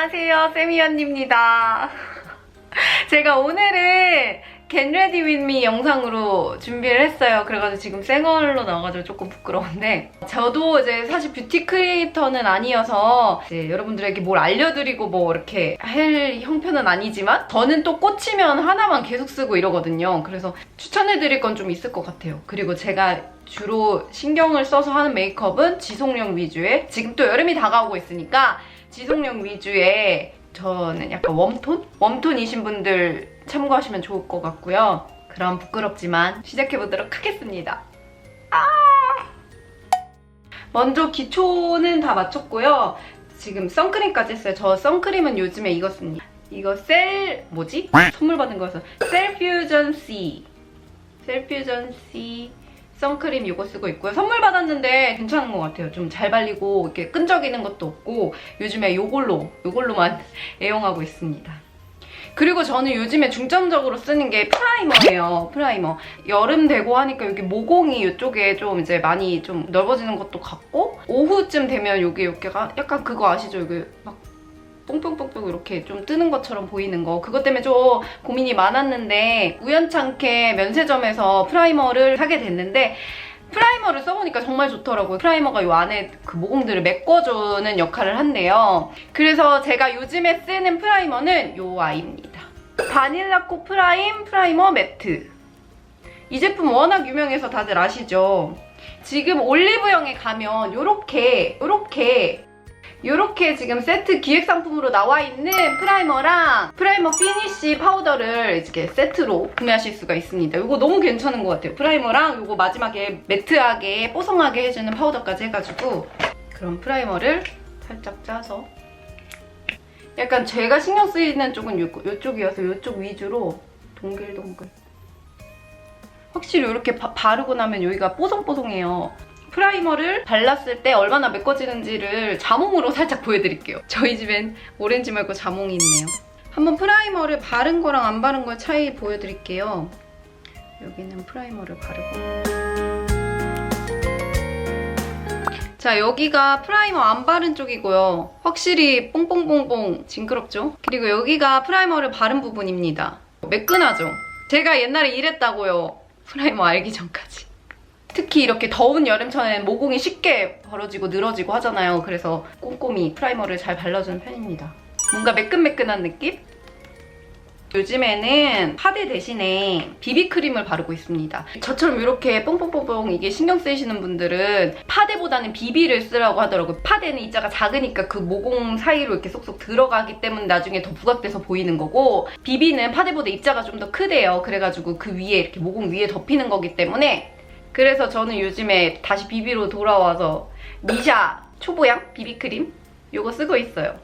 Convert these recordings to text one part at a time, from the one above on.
안녕하세요, 세미언입니다. 제가 오늘은 Get Ready With Me 영상으로 준비를 했어요. 그래가지고 지금 생얼로 나와가지고 조금 부끄러운데 저도 이제 사실 뷰티 크리에이터는 아니어서 여러분들에게 뭘 알려드리고 뭐 이렇게 할 형편은 아니지만 저는 또 꽂히면 하나만 계속 쓰고 이러거든요. 그래서 추천해드릴 건 좀 있을 것 같아요. 그리고 제가 주로 신경을 써서 하는 메이크업은 지속력 위주의 지금 또 여름이 다가오고 있으니까 지속력 위주의 저는 약간 웜톤? 웜톤이신 분들 참고하시면 좋을 것 같고요. 그럼 부끄럽지만 시작해보도록 하겠습니다. 아! 먼저 기초는 다 마쳤고요. 지금 선크림까지 했어요. 저 선크림은 요즘에 이거 씁니다. 이거 셀 뭐지? 선물 받은 거여서 셀퓨전 C 셀퓨전 C 선크림 이거 쓰고 있고요. 선물 받았는데 괜찮은 것 같아요. 좀 잘 발리고 이렇게 끈적이는 것도 없고 요즘에 이걸로 이걸로만 애용하고 있습니다. 그리고 저는 요즘에 중점적으로 쓰는 게 프라이머예요. 프라이머. 여름 되고 하니까 여기 모공이 이쪽에 좀 이제 많이 좀 넓어지는 것도 같고 오후쯤 되면 여기 여기가 약간 그거 아시죠? 여기 막 뽕뽕뽕뽕 이렇게 좀 뜨는 것처럼 보이는 거 그것 때문에 좀 고민이 많았는데 우연찮게 면세점에서 프라이머를 사게 됐는데 프라이머를 써보니까 정말 좋더라고요. 프라이머가 이 안에 그 모공들을 메꿔주는 역할을 한대요. 그래서 제가 요즘에 쓰는 프라이머는 이 아이입니다. 바닐라 코 프라임 프라이머 매트. 이 제품 워낙 유명해서 다들 아시죠? 지금 올리브영에 가면 이렇게 이렇게 이렇게 지금 세트 기획 상품으로 나와 있는 프라이머랑 프라이머 피니쉬 파우더를 이렇게 세트로 구매하실 수가 있습니다. 이거 너무 괜찮은 것 같아요. 프라이머랑 이거 마지막에 매트하게 뽀송하게 해주는 파우더까지 해가지고 그럼 프라이머를 살짝 짜서 약간 제가 신경 쓰이는 쪽은 요, 요쪽이어서 요쪽 위주로 동글동글 확실히 이렇게 바, 바르고 나면 여기가 뽀송뽀송해요. 프라이머를 발랐을 때 얼마나 메꿔지는지를 자몽으로 살짝 보여드릴게요. 저희 집엔 오렌지 말고 자몽이 있네요. 한번 프라이머를 바른 거랑 안 바른 거의 차이 보여드릴게요. 여기는 프라이머를 바르고 자 여기가 프라이머 안 바른 쪽이고요. 확실히 뽕뽕뽕뽕 징그럽죠? 그리고 여기가 프라이머를 바른 부분입니다. 매끈하죠? 제가 옛날에 이랬다고요. 프라이머 알기 전까지. 특히 이렇게 더운 여름철엔 모공이 쉽게 벌어지고 늘어지고 하잖아요. 그래서 꼼꼼히 프라이머를 잘 발라주는 편입니다. 뭔가 매끈매끈한 느낌? 요즘에는 파데 대신에 비비크림을 바르고 있습니다. 저처럼 이렇게 뽕뽕뽕뽕 이게 신경 쓰이시는 분들은 파데보다는 비비를 쓰라고 하더라고요. 파데는 입자가 작으니까 그 모공 사이로 이렇게 쏙쏙 들어가기 때문에 나중에 더 부각돼서 보이는 거고 비비는 파데보다 입자가 좀 더 크대요. 그래가지고 그 위에 이렇게 모공 위에 덮이는 거기 때문에 그래서 저는 요즘에 다시 비비로 돌아와서 미샤 초보양 비비크림 이거 쓰고 있어요.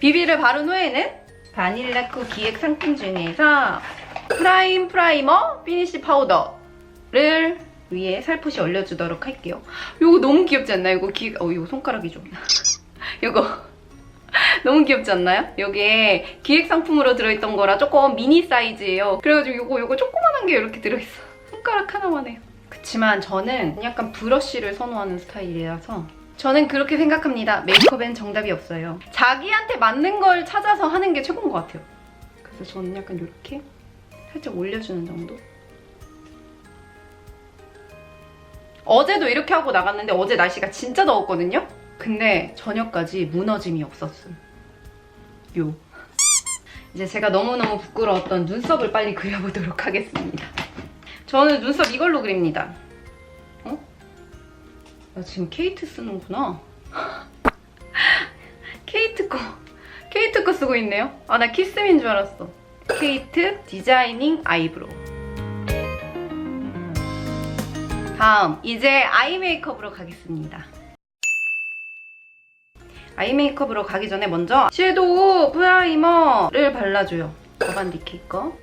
비비를 바른 후에는 바닐라코 기획 상품 중에서 프라임 프라이머 피니쉬 파우더를 위에 살포시 올려주도록 할게요. 이거 너무 귀엽지 않나요? 이거 기... 어, 이거 손가락이 좀... 이거 너무 귀엽지 않나요? 이게 기획 상품으로 들어있던 거라 조금 미니 사이즈예요. 그래가지고 이거 이거 조그만한 게 이렇게 들어있어. 손가락 하나만 해요. 그치만 저는 약간 브러쉬를 선호하는 스타일이라서 저는 그렇게 생각합니다. 메이크업엔 정답이 없어요. 자기한테 맞는 걸 찾아서 하는 게 최고인 것 같아요. 그래서 저는 약간 이렇게 살짝 올려주는 정도? 어제도 이렇게 하고 나갔는데 어제 날씨가 진짜 더웠거든요? 근데 저녁까지 무너짐이 없었음. 요. 이제 제가 너무너무 부끄러웠던 눈썹을 빨리 그려보도록 하겠습니다. 저는 눈썹 이걸로 그립니다. 어? 나 지금 케이트 쓰는구나. 케이트 거. 케이트 거 쓰고 있네요. 아, 나 키스민 줄 알았어. 케이트 디자이닝 아이브로우. 다음, 이제 아이 메이크업으로 가겠습니다. 아이 메이크업으로 가기 전에 먼저 섀도우 프라이머를 발라줘요. 어반디케이 거.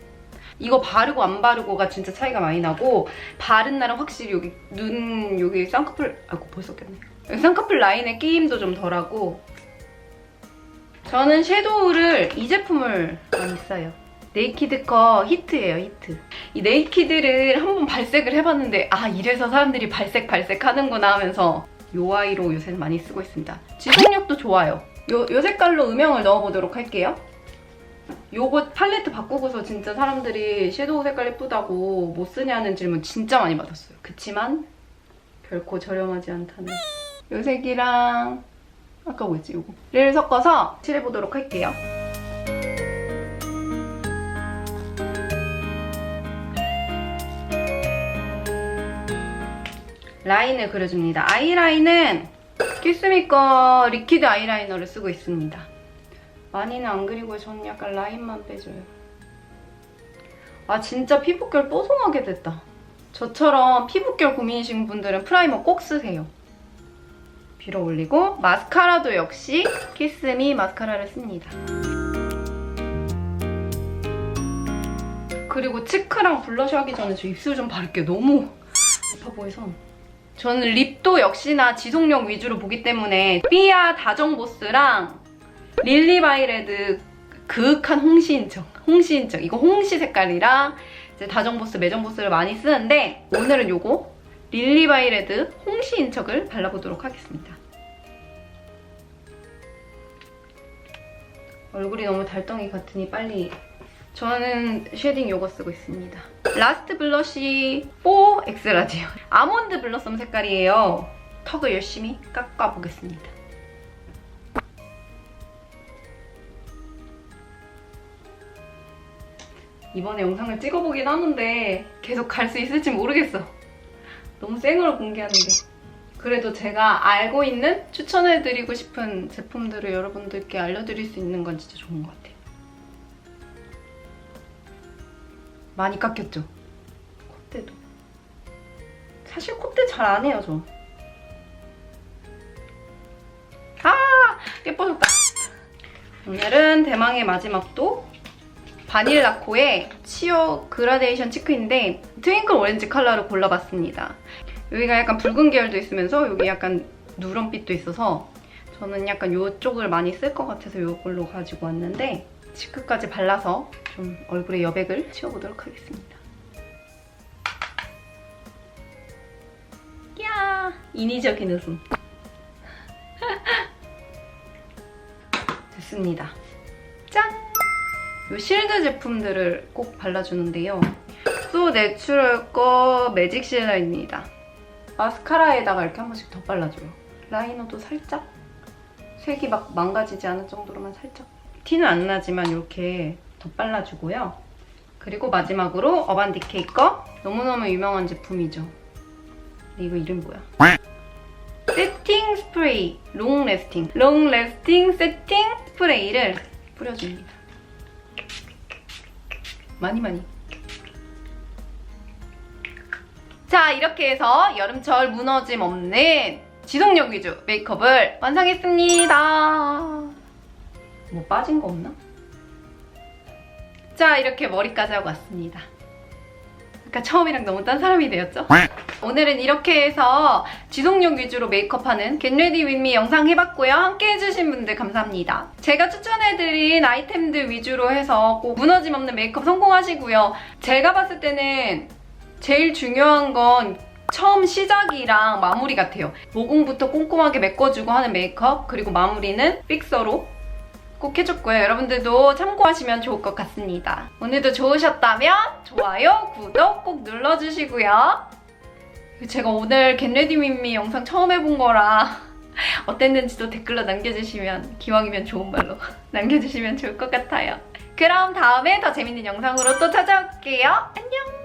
이거 바르고 안 바르고가 진짜 차이가 많이 나고 바른 날은 확실히 여기 눈 여기 쌍꺼풀 아이고 벌써 꼈네. 쌍꺼풀 라인의 끼임도 좀 덜하고 저는 섀도우를 이 제품을 많이 써요. 네이키드 거 히트예요, 히트. 이 네이키드를 한번 발색을 해봤는데 아 이래서 사람들이 발색 발색 하는구나 하면서 요 아이로 요새 많이 쓰고 있습니다. 지속력도 좋아요. 요, 요 색깔로 음영을 넣어보도록 할게요. 요거 팔레트 바꾸고서 진짜 사람들이 섀도우 색깔 예쁘다고 못 쓰냐는 질문 진짜 많이 받았어요. 그치만 결코 저렴하지 않다는 요 색이랑 아까 뭐였지 요거를 섞어서 칠해보도록 할게요. 라인을 그려줍니다. 아이라인은 키스미 거 리퀴드 아이라이너를 쓰고 있습니다. 많이는 안 그리고 저는 약간 라인만 빼줘요. 아 진짜 피부결 뽀송하게 됐다. 저처럼 피부결 고민이신 분들은 프라이머 꼭 쓰세요. 빌어 올리고 마스카라도 역시 키스미 마스카라를 씁니다. 그리고 치크랑 블러셔 하기 전에 저 입술 좀 바를게요. 너무 아파 보여서. 저는 립도 역시나 지속력 위주로 보기 때문에 삐아 다정보스랑 릴리바이레드 그윽한 홍시인척 홍시인척 이거 홍시 색깔이랑 이제 다정보스 매정보스를 많이 쓰는데 오늘은 요거 릴리바이레드 홍시인척을 발라보도록 하겠습니다 얼굴이 너무 달덩이 같으니 빨리 저는 쉐딩 요거 쓰고 있습니다. 라스트 블러쉬 4 엑스라지요. 아몬드 블러썸 색깔이에요. 턱을 열심히 깎아보겠습니다. 이번에 영상을 찍어보긴 하는데 계속 갈 수 있을지 모르겠어. 너무 생으로 공개하는데. 그래도 제가 알고 있는 추천해드리고 싶은 제품들을 여러분들께 알려드릴 수 있는 건 진짜 좋은 것 같아요. 많이 깎였죠? 콧대도. 사실 콧대 잘 안 해요, 저. 아! 예뻐졌다. 오늘은 대망의 마지막도 바닐라코의 치어 그라데이션 치크인데 트윙클 오렌지 컬러를 골라봤습니다. 여기가 약간 붉은 계열도 있으면서 여기 약간 누런빛도 있어서 저는 약간 이쪽을 많이 쓸 것 같아서 이걸로 가지고 왔는데 치크까지 발라서 좀 얼굴에 여백을 씌워보도록 하겠습니다. 야 인위적인 웃음. 됐습니다. 짠! 이 실드 제품들을 꼭 발라주는데요. 소 내추럴 거 매직 실러입니다. 마스카라에다가 이렇게 한 번씩 더 발라줘요. 라이너도 살짝 색이 막 망가지지 않을 정도로만 살짝 티는 안 나지만 이렇게 더 발라주고요. 그리고 마지막으로 어반디케이 거 너무너무 유명한 제품이죠. 이거 이름 뭐야? 세팅 스프레이 롱 레스팅 롱 레스팅 세팅 스프레이를 뿌려줍니다. 많이 많이 자 이렇게 해서 여름철 무너짐 없는 지속력 위주 메이크업을 완성했습니다. 뭐 빠진 거 없나? 자 이렇게 머리까지 하고 왔습니다. 아까 처음이랑 너무 딴 사람이 되었죠? 오늘은 이렇게 해서 지속력 위주로 메이크업하는 With Me 영상 해봤고요. 함께 해주신 분들 감사합니다. 제가 추천해드린 아이템들 위주로 해서 꼭 무너짐 없는 메이크업 성공하시고요. 제가 봤을 때는 제일 중요한 건 처음 시작이랑 마무리 같아요. 모공부터 꼼꼼하게 메꿔주고 하는 메이크업 그리고 마무리는 픽서로 꼭 해줬고요. 여러분들도 참고하시면 좋을 것 같습니다. 오늘도 좋으셨다면 좋아요, 구독 꼭 눌러주시고요. 제가 오늘 겟레디미미 영상 처음 해본 거라 어땠는지도 댓글로 남겨주시면 기왕이면 좋은 말로 남겨주시면 좋을 것 같아요. 그럼 다음에 더 재밌는 영상으로 또 찾아올게요. 안녕!